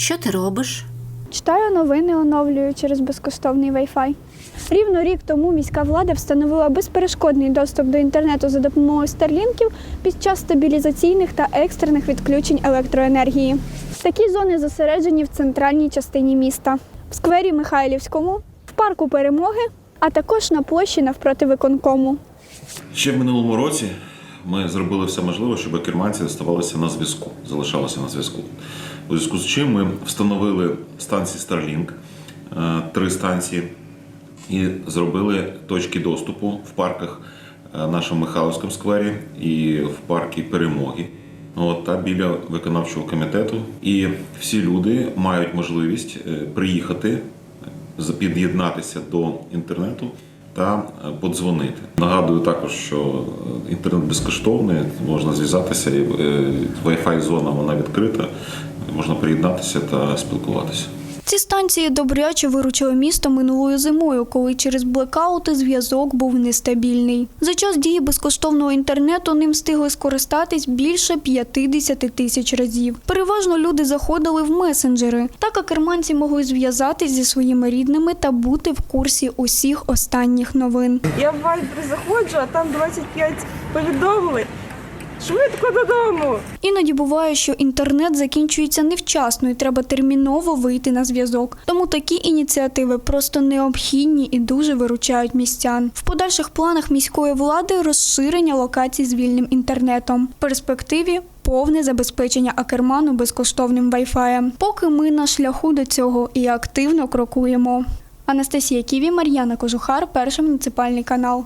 Що ти робиш? Читаю новини, оновлюю через безкоштовний Wi-Fi. Рівно рік тому міська влада встановила безперешкодний доступ до інтернету за допомогою старлінків під час стабілізаційних та екстрених відключень електроенергії. Такі зони зосереджені в центральній частині міста, в сквері Михайлівському, в парку Перемоги, а також на площі навпроти виконкому. Ще в минулому році ми зробили все можливе, щоб керманці оставалися на зв'язку, залишалися на зв'язку. У зв'язку з чим ми встановили станції Starlink, е, три станції, і зробили точки доступу в парках е, нашому Михайловському сквері і в парку Перемоги. От, та біля виконавчого комітету. І всі люди мають можливість е, приїхати під'єднатися до інтернету та е, подзвонити. Нагадую також, що е, інтернет безкоштовний, можна зв'язатися, е, Wi-Fi зона вона відкрита, можна приєднатися та спілкуватися. Ці станції добряче виручили місто минулою зимою, коли через блекаути зв'язок був нестабільний. За час дії безкоштовного інтернету ним встигли скористатись більше 50 тисяч разів. Переважно люди заходили в месенджери. Так акерманці могли зв'язатись зі своїми рідними та бути в курсі усіх останніх новин. Я в Viber заходжу, а там 25 повідомлень. Швидко додому. Іноді буває, що інтернет закінчується невчасно і треба терміново вийти на зв'язок. Тому такі ініціативи просто необхідні і дуже виручають містян. В подальших планах міської влади розширення локацій з вільним інтернетом. В перспективі повне забезпечення Акерману безкоштовним Wi-Fi. Поки ми на шляху до цього і активно крокуємо. Анастасія Ківі, Мар'яна Кожухар, перший муніципальний канал.